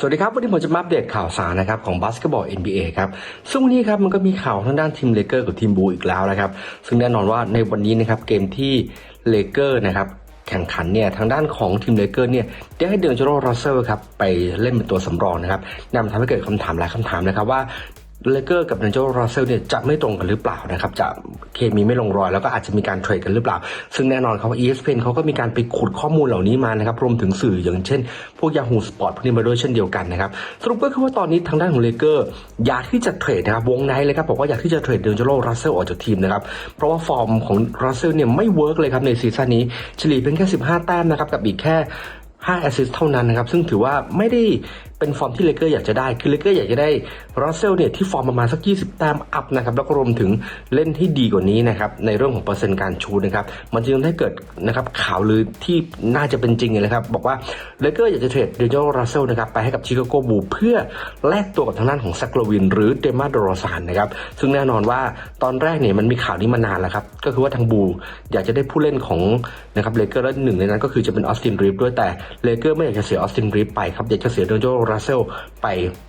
สวัสดีครับ วันนี้ผมจะมาอัปเดตข่าวสารนะครับของบาสเกตบอล NBA ครับซึ่งวันนี้ครับมันก็มีข่าวทางด้านทีมเลเกอร์กับทีมบูอีกแล้วนะครับ ซึ่งแน่นอนว่าในวันนี้นะครับเกมที่เลเกอร์นะครับแข่งขันเนี่ยทางด้านของทีมเลเกอร์เนี่ยได้ให้เดนจโรรัสเซลครับไปเล่นเป็นตัวสำรองนะครับนำทำให้เกิดคำถามหลายคำถามนะครับว่า เลเกอร์กับดันโจรัสเซลเนี่ยจะไม่ตรงกันหรือเปล่านะครับจะเคมีไม่ลงรอย แล้วก็อาจจะมีการเทรดกันหรือเปล่า ซึ่งแน่นอนครับว่า ESPN เขาก็มีการไปขุดข้อมูลเหล่านี้มานะครับรวมถึงสื่ออย่างเช่น พวก Yahoo Sport พวกนี้มาด้วยเช่นเดียวกันนะครับสรุปก็คือว่าตอนนี้ทางด้านของเลเกอร์อยากที่จะเทรดนะครับวงในเลยครับบอกว่าอยากที่จะเทรดเดนโจรัสเซลออกจากทีมนะครับเพราะว่าฟอร์มของรัสเซลเนี่ยไม่เวิร์กเลยครับในซีซั่นนี้เฉลี่ยเป็นแค่ 15 แต้มนะครับกับอีกแค่5แอสซิสต์เท่านั้นนะครับ ซึ่งถือว่าไม่ได้ เป็นฟอร์มที่เลเกอร์อยากจะได้ คือเลเกอร์อยากจะได้รัสเซลเนี่ยที่ฟอร์มประมาณสัก 20 แต้มอัพนะครับ แล้วก็รวมถึงเล่นที่ดีกว่านี้นะครับ ในเรื่องของเปอร์เซ็นต์การชูนะครับ มันจึงได้เกิดนะครับข่าวลือที่น่าจะเป็นจริงเลยครับ บอกว่าเลเกอร์อยากจะเทรดเดนโจรัสเซลนะครับไปให้กับชิคาโกบูเพื่อแลกตัวกับทางด้านของแซกโลวิน หรือเดมาโดโรซานนะครับ ซึ่งแน่นอนว่าตอนแรกเนี่ยมันมีข่าวนี้มานานแล้วครับ ก็คือว่าทางบูอยากจะได้ผู้เล่นของนะครับเลเกอร์และหนึ่งในนั้นก็คือจะเป็นออสตินรีฟด้วยแต่เลเกอร์ไม่อยากจะเสียออสตินรีฟไปครับอยากจะเสียเดนโจรัสเซลไป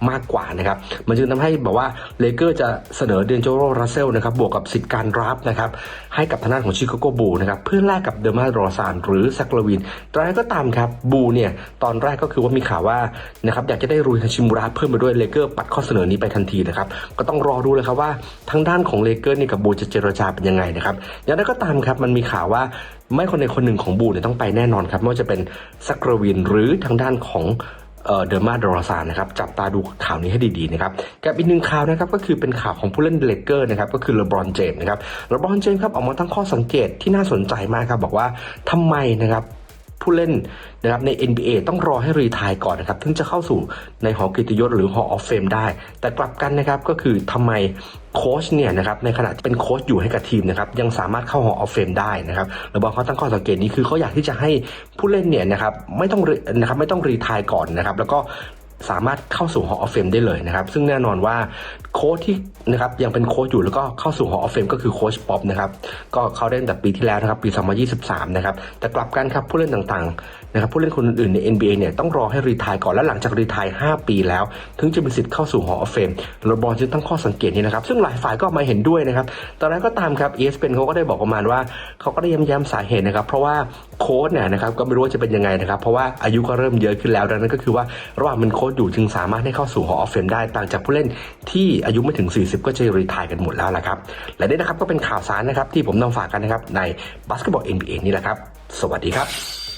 มากกว่านะครับ มันจึงทำให้แบบว่าเลเกอร์จะเสนอเดนโจรัสเซลนะครับบวกกับสิทธิ์การรับนะครับให้กับทางด้านของชิคาโกบูนะครับเพื่อแลกกับเดอร์มาโดโรซานหรือแซกโลวินต่อะไรก็ตามครับบูเนี่ยตอนแรกก็คือว่ามีข่าวว่านะครับอยากจะได้รุยฮาชิมุระเพิ่มมาด้วยเลเกอร์ปัดข้อเสนอนี้ไปทันทีนะครับก็ต้องรอดูเลยครับว่าทางด้านของเลเกอร์นี่กับบูจะเจรจาเป็นยังไงนะครับอย่างไรก็ตามครับมันมีข่าวว่าไม่คนใดคนหนึ่งของบูเนี่ยต้องไปแน่นอนครับไม่ว่าจะเป็นแซกโลวินหรือทางด้านของ เดอร์มาดอรซานนะครับจับตาดูข่าวนี้ให้ดีๆนะครับกับอีกหนึ่งข่าวนะครับก็คือเป็นข่าวของผู้เล่นเลเกอร์นะครับก็คือเลบรอนเจมส์นะครับเลบรอนเจมส์ครับออกมาตั้งข้อสังเกตที่น่าสนใจมากครับบอกว่าทำไมนะครับ ผู้เล่นนะครับใน NBA ต้องรอให้รีทายก่อนนะครับถึงจะเข้าสู่ในหอกิตติยศหรือหอออฟเฟมได้ แต่กลับกันนะครับก็คือทำไมโค้ชเนี่ยนะครับในขณะที่เป็นโค้ชอยู่ให้กับทีมนะครับยังสามารถเข้าหอออฟเฟมได้นะครับเลบางเขาตั้งข้อสังเกตนี้คือเขาอยากที่จะให้ผู้เล่นเนี่ยนะครับไม่ต้องนะครับไม่ต้องรีทายก่อนนะครับแล้วก็ สามารถเข้าสู่ Hall of Fame ได้เลยนะครับ ซึ่งแน่นอนว่าโค้ชที่นะครับยังเป็นโค้ชอยู่แล้วก็เข้าสู่ Hall of Fame ก็คือโค้ชป๊อปนะครับก็เขาได้ตั้งแต่ปีที่แล้วนะครับ ปี 2023 นะครับ แต่กลับกันครับผู้เล่นต่างๆนะครับผู้เล่นคนอื่นใน NBA เนี่ยต้องรอให้รีทายก่อนและหลังจากรีทาย 5 ปีแล้ว ถึงจะมีสิทธิ์เข้าสู่ Hall of Fame ลบอนจึงตั้งข้อสังเกตนี้นะครับ ซึ่งหลายฝ่ายก็มาเห็นด้วยนะครับตอนนั้นก็ตามครับ ESPN เขาก็ได้บอกประมาณว่าเขาก็ได้ย้ำๆสาเหตุนะครับ เพราะว่าโค้ชเนี่ยนะครับก็ไม่รู้ว่าจะเป็นยังไงนะครับ เพราะว่าอายุก็เริ่มเยอะขึ้นแล้วดังนั้นก็คือว่าระหว่างเป็นโค้ชอยู่จึงสามารถให้เข้าสู่หอออฟเฟมได้ต่างจากผู้เล่นที่อายุไม่ถึง 40 ก็จะรีทายกันหมดแล้วละครับ และนี่นะครับก็เป็นข่าวสารนะครับที่ผมนำฝากกันนะครับในบาสเกตบอล NBA นี่แหละครับ สวัสดีครับ